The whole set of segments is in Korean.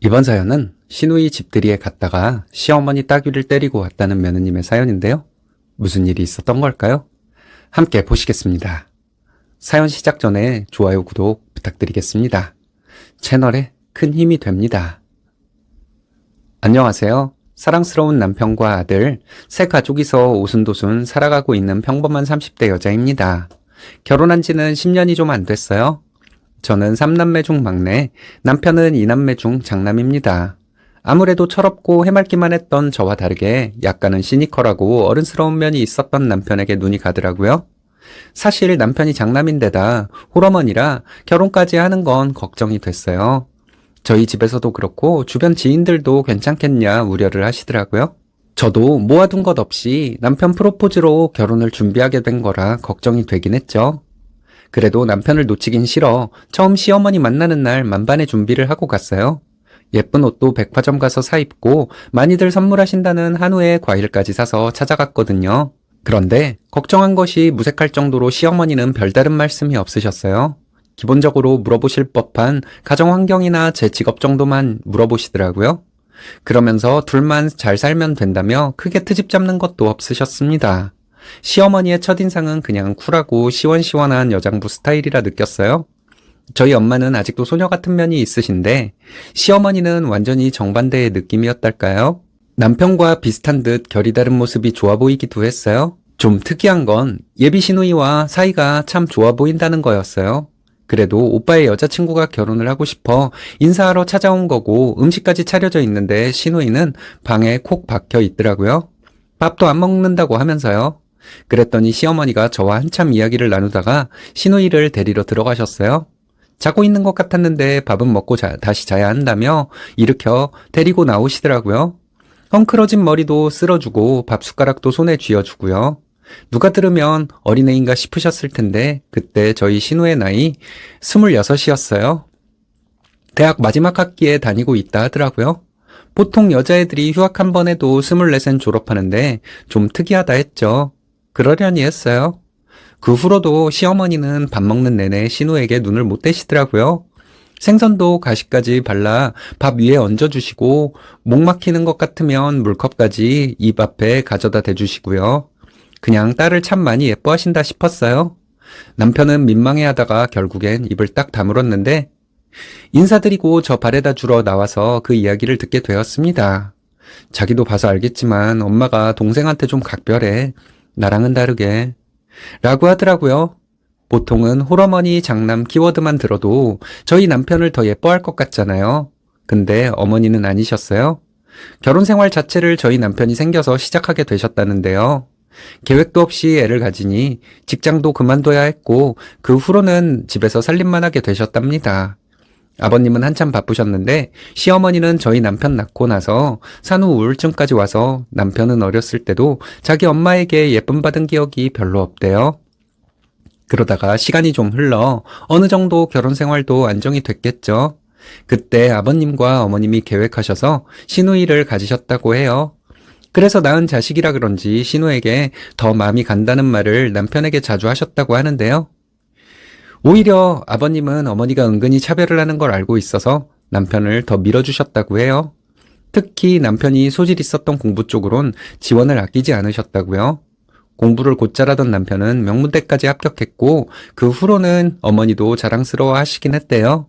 이번 사연은 시누이 집들이에 갔다가 시어머니 따귀를 때리고 왔다는 며느님의 사연인데요. 무슨 일이 있었던 걸까요? 함께 보시겠습니다. 사연 시작 전에 좋아요, 구독 부탁드리겠습니다. 채널에 큰 힘이 됩니다. 안녕하세요. 사랑스러운 남편과 아들, 새 가족이서 오순도순 살아가고 있는 평범한 30대 여자입니다. 결혼한 지는 10년이 좀 안 됐어요. 저는 3남매 중 막내, 남편은 2남매 중 장남입니다. 아무래도 철없고 해맑기만 했던 저와 다르게 약간은 시니컬하고 어른스러운 면이 있었던 남편에게 눈이 가더라고요. 사실 남편이 장남인데다 홀어머니라 결혼까지 하는 건 걱정이 됐어요. 저희 집에서도 그렇고 주변 지인들도 괜찮겠냐 우려를 하시더라고요. 저도 모아둔 것 없이 남편 프로포즈로 결혼을 준비하게 된 거라 걱정이 되긴 했죠. 그래도 남편을 놓치긴 싫어 처음 시어머니 만나는 날 만반의 준비를 하고 갔어요. 예쁜 옷도 백화점 가서 사 입고 많이들 선물하신다는 한우에 과일까지 사서 찾아갔거든요. 그런데 걱정한 것이 무색할 정도로 시어머니는 별다른 말씀이 없으셨어요. 기본적으로 물어보실 법한 가정 환경이나 제 직업 정도만 물어보시더라고요. 그러면서 둘만 잘 살면 된다며 크게 트집 잡는 것도 없으셨습니다. 시어머니의 첫인상은 그냥 쿨하고 시원시원한 여장부 스타일이라 느꼈어요. 저희 엄마는 아직도 소녀 같은 면이 있으신데 시어머니는 완전히 정반대의 느낌이었달까요? 남편과 비슷한 듯 결이 다른 모습이 좋아 보이기도 했어요. 좀 특이한 건 예비 시누이와 사이가 참 좋아 보인다는 거였어요. 그래도 오빠의 여자친구가 결혼을 하고 싶어 인사하러 찾아온 거고 음식까지 차려져 있는데 시누이는 방에 콕 박혀 있더라고요. 밥도 안 먹는다고 하면서요. 그랬더니 시어머니가 저와 한참 이야기를 나누다가 시누이를 데리러 들어가셨어요. 자고 있는 것 같았는데 밥은 먹고 자- 다시 자야 한다며 일으켜 데리고 나오시더라고요. 헝클어진 머리도 쓸어주고 밥 숟가락도 손에 쥐어주고요. 누가 들으면 어린애인가 싶으셨을 텐데 그때 저희 신우의 나이 26이었어요. 대학 마지막 학기에 다니고 있다 하더라고요. 보통 여자애들이 휴학 한 번 해도 24엔 졸업하는데 좀 특이하다 했죠. 그러려니 했어요. 그 후로도 시어머니는 밥 먹는 내내 신우에게 눈을 못 떼시더라고요. 생선도 가시까지 발라 밥 위에 얹어주시고 목 막히는 것 같으면 물컵까지 입 앞에 가져다 대주시고요. 그냥 딸을 참 많이 예뻐하신다 싶었어요. 남편은 민망해하다가 결국엔 입을 딱 다물었는데 인사드리고 저 발에다 주러 나와서 그 이야기를 듣게 되었습니다. 자기도 봐서 알겠지만 엄마가 동생한테 좀 각별해. 나랑은 다르게. 라고 하더라고요. 보통은 홀어머니 장남 키워드만 들어도 저희 남편을 더 예뻐할 것 같잖아요. 근데 어머니는 아니셨어요. 결혼 생활 자체를 저희 남편이 생겨서 시작하게 되셨다는데요. 계획도 없이 애를 가지니 직장도 그만둬야 했고 그 후로는 집에서 살림만 하게 되셨답니다. 아버님은 한참 바쁘셨는데 시어머니는 저희 남편 낳고 나서 산후 우울증까지 와서 남편은 어렸을 때도 자기 엄마에게 예쁨 받은 기억이 별로 없대요. 그러다가 시간이 좀 흘러 어느 정도 결혼 생활도 안정이 됐겠죠. 그때 아버님과 어머님이 계획하셔서 시누이를 가지셨다고 해요. 그래서 낳은 자식이라 그런지 신우에게 더 마음이 간다는 말을 남편에게 자주 하셨다고 하는데요. 오히려 아버님은 어머니가 은근히 차별을 하는 걸 알고 있어서 남편을 더 밀어주셨다고 해요. 특히 남편이 소질 있었던 공부 쪽으론 지원을 아끼지 않으셨다고요. 공부를 곧잘하던 남편은 명문대까지 합격했고 그 후로는 어머니도 자랑스러워 하시긴 했대요.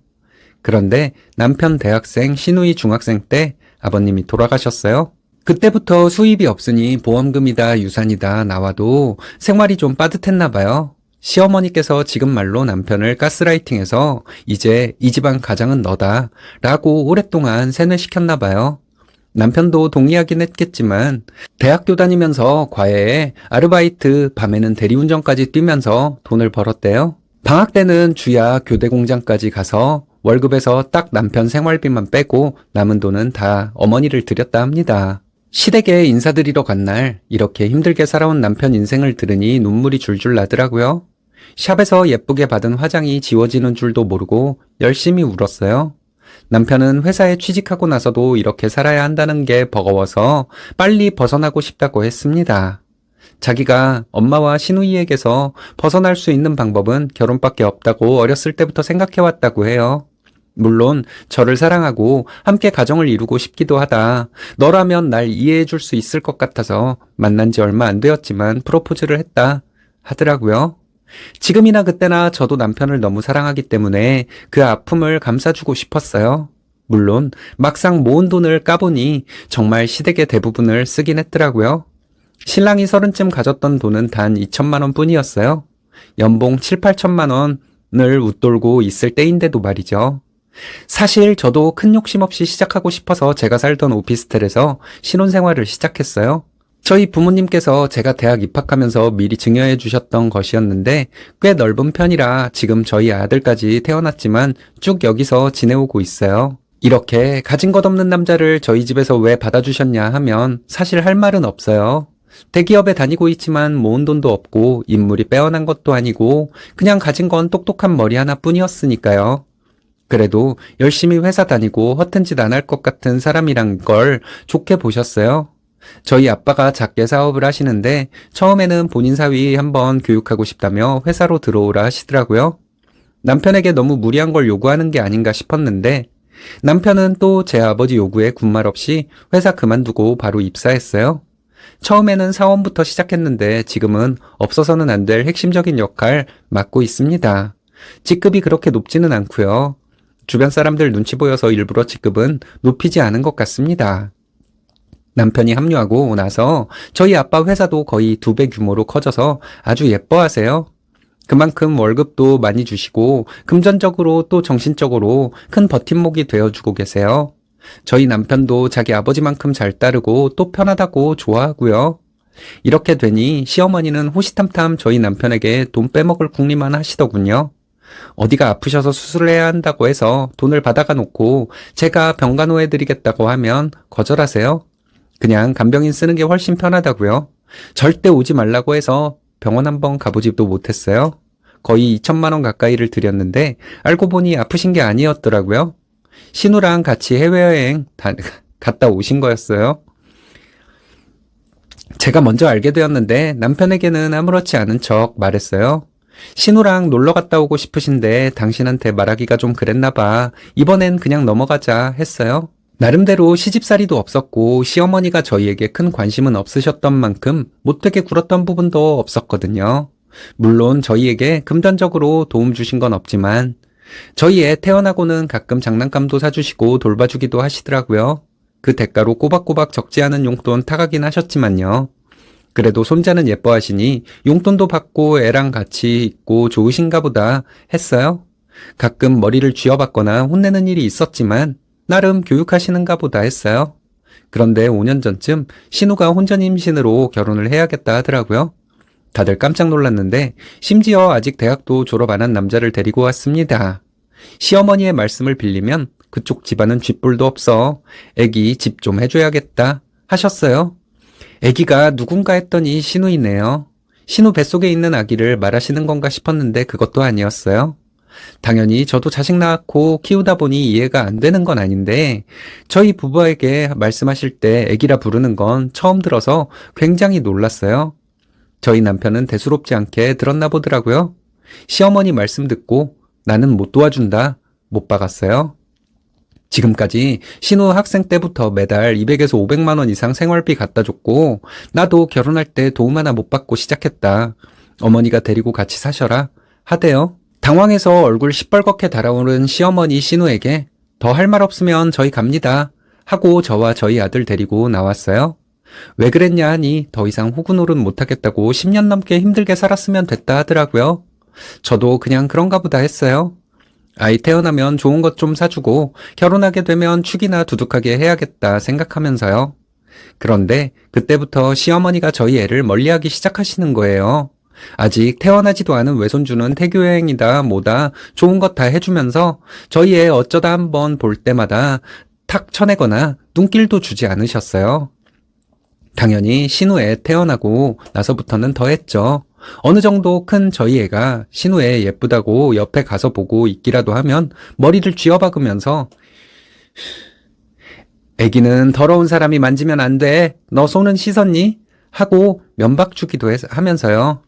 그런데 남편 대학생 신우이 중학생 때 아버님이 돌아가셨어요. 그때부터 수입이 없으니 보험금이다 유산이다 나와도 생활이 좀 빠듯했나 봐요. 시어머니께서 지금 말로 남편을 가스라이팅해서 이제 이 집안 가장은 너다 라고 오랫동안 세뇌시켰나 봐요. 남편도 동의하긴 했겠지만 대학교 다니면서 과외에 아르바이트 밤에는 대리운전까지 뛰면서 돈을 벌었대요. 방학 때는 주야 교대 공장까지 가서 월급에서 딱 남편 생활비만 빼고 남은 돈은 다 어머니를 드렸다 합니다. 시댁에 인사드리러 간 날 이렇게 힘들게 살아온 남편 인생을 들으니 눈물이 줄줄 나더라고요. 샵에서 예쁘게 받은 화장이 지워지는 줄도 모르고 열심히 울었어요. 남편은 회사에 취직하고 나서도 이렇게 살아야 한다는 게 버거워서 빨리 벗어나고 싶다고 했습니다. 자기가 엄마와 시누이에게서 벗어날 수 있는 방법은 결혼밖에 없다고 어렸을 때부터 생각해왔다고 해요. 물론 저를 사랑하고 함께 가정을 이루고 싶기도 하다. 너라면 날 이해해 줄 수 있을 것 같아서 만난 지 얼마 안 되었지만 프로포즈를 했다. 하더라고요. 지금이나 그때나 저도 남편을 너무 사랑하기 때문에 그 아픔을 감싸주고 싶었어요. 물론 막상 모은 돈을 까보니 정말 시댁의 대부분을 쓰긴 했더라고요. 신랑이 서른쯤 가졌던 돈은 단 2천만 원 뿐이었어요. 연봉 7, 8천만 원을 웃돌고 있을 때인데도 말이죠. 사실 저도 큰 욕심 없이 시작하고 싶어서 제가 살던 오피스텔에서 신혼생활을 시작했어요. 저희 부모님께서 제가 대학 입학하면서 미리 증여해 주셨던 것이었는데 꽤 넓은 편이라 지금 저희 아들까지 태어났지만 쭉 여기서 지내오고 있어요. 이렇게 가진 것 없는 남자를 저희 집에서 왜 받아주셨냐 하면 사실 할 말은 없어요. 대기업에 다니고 있지만 모은 돈도 없고 인물이 빼어난 것도 아니고 그냥 가진 건 똑똑한 머리 하나뿐이었으니까요. 그래도 열심히 회사 다니고 허튼 짓 안 할 것 같은 사람이란 걸 좋게 보셨어요. 저희 아빠가 작게 사업을 하시는데 처음에는 본인 사위 한번 교육하고 싶다며 회사로 들어오라 하시더라고요. 남편에게 너무 무리한 걸 요구하는 게 아닌가 싶었는데 남편은 또 제 아버지 요구에 군말 없이 회사 그만두고 바로 입사했어요. 처음에는 사원부터 시작했는데 지금은 없어서는 안 될 핵심적인 역할 맡고 있습니다. 직급이 그렇게 높지는 않고요. 주변 사람들 눈치 보여서 일부러 직급은 높이지 않은 것 같습니다. 남편이 합류하고 나서 저희 아빠 회사도 거의 두 배 규모로 커져서 아주 예뻐하세요. 그만큼 월급도 많이 주시고 금전적으로 또 정신적으로 큰 버팀목이 되어주고 계세요. 저희 남편도 자기 아버지만큼 잘 따르고 또 편하다고 좋아하고요. 이렇게 되니 시어머니는 호시탐탐 저희 남편에게 돈 빼먹을 궁리만 하시더군요. 어디가 아프셔서 수술을 해야 한다고 해서 돈을 받아가 놓고 제가 병간호 해드리겠다고 하면 거절하세요. 그냥 간병인 쓰는 게 훨씬 편하다고요. 절대 오지 말라고 해서 병원 한번 가보지도 못했어요. 거의 2천만 원 가까이를 드렸는데 알고 보니 아프신 게 아니었더라고요. 신우랑 같이 해외여행 다, 갔다 오신 거였어요. 제가 먼저 알게 되었는데 남편에게는 아무렇지 않은 척 말했어요. 신우랑 놀러 갔다 오고 싶으신데 당신한테 말하기가 좀 그랬나 봐. 이번엔 그냥 넘어가자 했어요. 나름대로 시집살이도 없었고 시어머니가 저희에게 큰 관심은 없으셨던 만큼 못되게 굴었던 부분도 없었거든요. 물론 저희에게 금전적으로 도움 주신 건 없지만 저희 애 태어나고는 가끔 장난감도 사주시고 돌봐주기도 하시더라고요. 그 대가로 꼬박꼬박 적지 않은 용돈 타가긴 하셨지만요. 그래도 손자는 예뻐하시니 용돈도 받고 애랑 같이 있고 좋으신가 보다 했어요. 가끔 머리를 쥐어받거나 혼내는 일이 있었지만 나름 교육하시는가 보다 했어요. 그런데 5년 전쯤 신우가 혼전 임신으로 결혼을 해야겠다 하더라고요. 다들 깜짝 놀랐는데 심지어 아직 대학도 졸업 안 한 남자를 데리고 왔습니다. 시어머니의 말씀을 빌리면 그쪽 집안은 쥐뿔도 없어 애기 집 좀 해줘야겠다 하셨어요. 애기가 누군가 했더니 신우이네요. 신우 뱃속에 있는 아기를 말하시는 건가 싶었는데 그것도 아니었어요. 당연히 저도 자식 낳고 키우다 보니 이해가 안 되는 건 아닌데 저희 부부에게 말씀하실 때 애기라 부르는 건 처음 들어서 굉장히 놀랐어요. 저희 남편은 대수롭지 않게 들었나 보더라고요. 시어머니 말씀 듣고 나는 못 도와준다. 못 박았어요. 지금까지 신우 학생 때부터 매달 200에서 500만 원 이상 생활비 갖다 줬고 나도 결혼할 때 도움 하나 못 받고 시작했다. 어머니가 데리고 같이 사셔라. 하대요. 당황해서 얼굴 시뻘겋게 달아오른 시어머니 신우에게 더 할 말 없으면 저희 갑니다. 하고 저와 저희 아들 데리고 나왔어요. 왜 그랬냐 하니 더 이상 호구노릇 못하겠다고 10년 넘게 힘들게 살았으면 됐다 하더라고요. 저도 그냥 그런가 보다 했어요. 아이 태어나면 좋은 것 좀 사주고 결혼하게 되면 축이나 두둑하게 해야겠다 생각하면서요. 그런데 그때부터 시어머니가 저희 애를 멀리하기 시작하시는 거예요. 아직 태어나지도 않은 외손주는 태교여행이다 뭐다 좋은 것 다 해주면서 저희 애 어쩌다 한번 볼 때마다 탁 쳐내거나 눈길도 주지 않으셨어요. 당연히 신우애 태어나고 나서부터는 더 했죠. 어느 정도 큰 저희 애가 신우애 예쁘다고 옆에 가서 보고 있기라도 하면 머리를 쥐어박으면서 애기는 더러운 사람이 만지면 안 돼. 너 손은 씻었니? 하고 면박 주기도 해- 하면서요.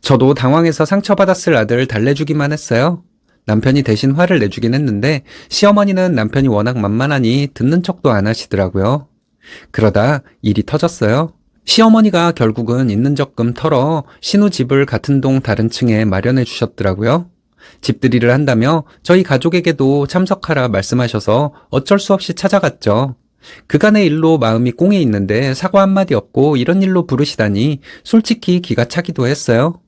저도 당황해서 상처받았을 아들 달래주기만 했어요. 남편이 대신 화를 내주긴 했는데 시어머니는 남편이 워낙 만만하니 듣는 척도 안 하시더라고요. 그러다 일이 터졌어요. 시어머니가 결국은 있는 적금 털어 신우 집을 같은 동 다른 층에 마련해 주셨더라고요. 집들이를 한다며 저희 가족에게도 참석하라 말씀하셔서 어쩔 수 없이 찾아갔죠. 그간의 일로 마음이 꽁에 있는데 사과 한마디 없고 이런 일로 부르시다니 솔직히 기가 차기도 했어요.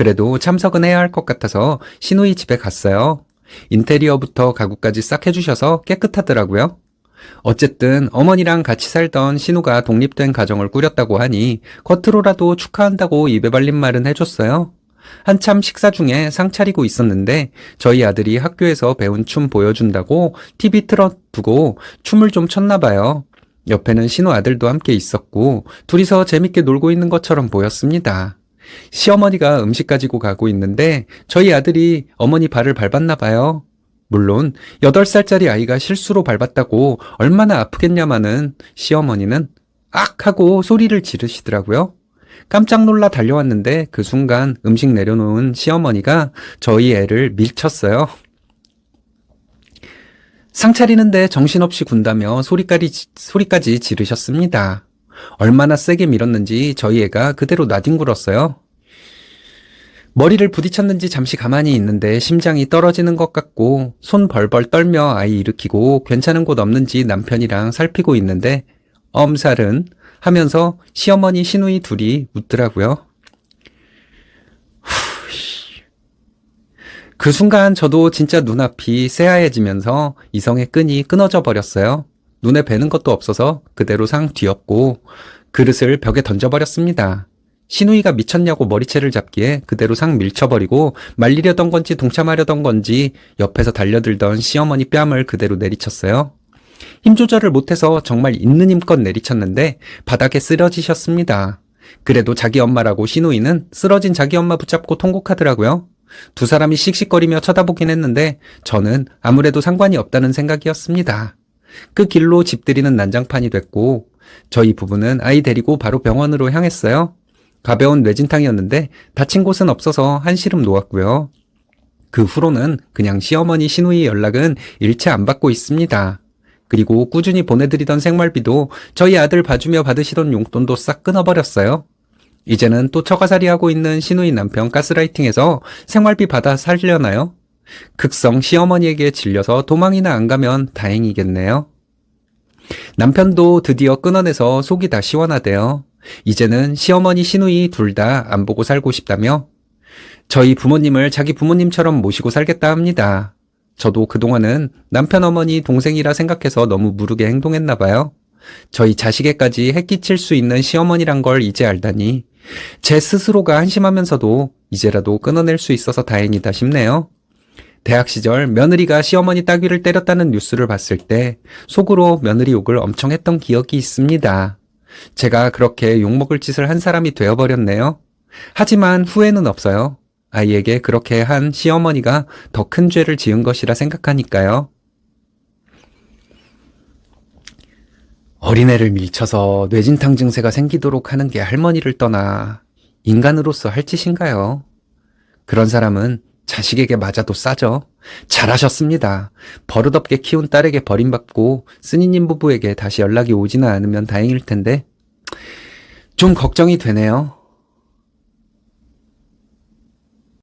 그래도 참석은 해야 할 것 같아서 신우이 집에 갔어요. 인테리어부터 가구까지 싹 해주셔서 깨끗하더라고요. 어쨌든 어머니랑 같이 살던 신우가 독립된 가정을 꾸렸다고 하니 겉으로라도 축하한다고 입에 발린 말은 해줬어요. 한참 식사 중에 상 차리고 있었는데 저희 아들이 학교에서 배운 춤 보여준다고 TV 틀어두고 춤을 좀 췄나 봐요. 옆에는 신우 아들도 함께 있었고 둘이서 재밌게 놀고 있는 것처럼 보였습니다. 시어머니가 음식 가지고 가고 있는데 저희 아들이 어머니 발을 밟았나 봐요. 물론 8살짜리 아이가 실수로 밟았다고 얼마나 아프겠냐마는 시어머니는 악 하고 소리를 지르시더라고요. 깜짝 놀라 달려왔는데 그 순간 음식 내려놓은 시어머니가 저희 애를 밀쳤어요. 상 차리는데 정신없이 군다며 소리까지, 소리까지 지르셨습니다. 얼마나 세게 밀었는지 저희 애가 그대로 나뒹굴었어요. 머리를 부딪혔는지 잠시 가만히 있는데 심장이 떨어지는 것 같고 손 벌벌 떨며 아이 일으키고 괜찮은 곳 없는지 남편이랑 살피고 있는데 엄살은 하면서 시어머니 시누이 둘이 웃더라고요. 그 순간 저도 진짜 눈앞이 새하얘지면서 이성의 끈이 끊어져 버렸어요. 눈에 뵈는 것도 없어서 그대로 상 뒤엎고 그릇을 벽에 던져버렸습니다. 신우이가 미쳤냐고 머리채를 잡기에 그대로 상 밀쳐버리고 말리려던 건지 동참하려던 건지 옆에서 달려들던 시어머니 뺨을 그대로 내리쳤어요. 힘 조절을 못해서 정말 있는 힘껏 내리쳤는데 바닥에 쓰러지셨습니다. 그래도 자기 엄마라고 신우이는 쓰러진 자기 엄마 붙잡고 통곡하더라고요. 두 사람이 씩씩거리며 쳐다보긴 했는데 저는 아무래도 상관이 없다는 생각이었습니다. 그 길로 집들이는 난장판이 됐고 저희 부부는 아이 데리고 바로 병원으로 향했어요. 가벼운 뇌진탕이었는데 다친 곳은 없어서 한시름 놓았고요. 그 후로는 그냥 시어머니 신우이 연락은 일체 안 받고 있습니다. 그리고 꾸준히 보내드리던 생활비도 저희 아들 봐주며 받으시던 용돈도 싹 끊어버렸어요. 이제는 또 처가살이 하고 있는 신우이 남편 가스라이팅해서 생활비 받아 살려나요? 극성 시어머니에게 질려서 도망이나 안 가면 다행이겠네요. 남편도 드디어 끊어내서 속이 다 시원하대요. 이제는 시어머니 시누이 둘 다 안 보고 살고 싶다며 저희 부모님을 자기 부모님처럼 모시고 살겠다 합니다. 저도 그동안은 남편 어머니 동생이라 생각해서 너무 무르게 행동했나 봐요. 저희 자식에까지 해끼칠 수 있는 시어머니란 걸 이제 알다니 제 스스로가 한심하면서도 이제라도 끊어낼 수 있어서 다행이다 싶네요. 대학 시절 며느리가 시어머니 따귀를 때렸다는 뉴스를 봤을 때 속으로 며느리 욕을 엄청 했던 기억이 있습니다. 제가 그렇게 욕먹을 짓을 한 사람이 되어버렸네요. 하지만 후회는 없어요. 아이에게 그렇게 한 시어머니가 더 큰 죄를 지은 것이라 생각하니까요. 어린애를 밀쳐서 뇌진탕 증세가 생기도록 하는 게 할머니를 떠나 인간으로서 할 짓인가요? 그런 사람은 자식에게 맞아도 싸죠. 잘하셨습니다. 버릇없게 키운 딸에게 버림받고 쓰니님 부부에게 다시 연락이 오지는 않으면 다행일 텐데 좀 걱정이 되네요.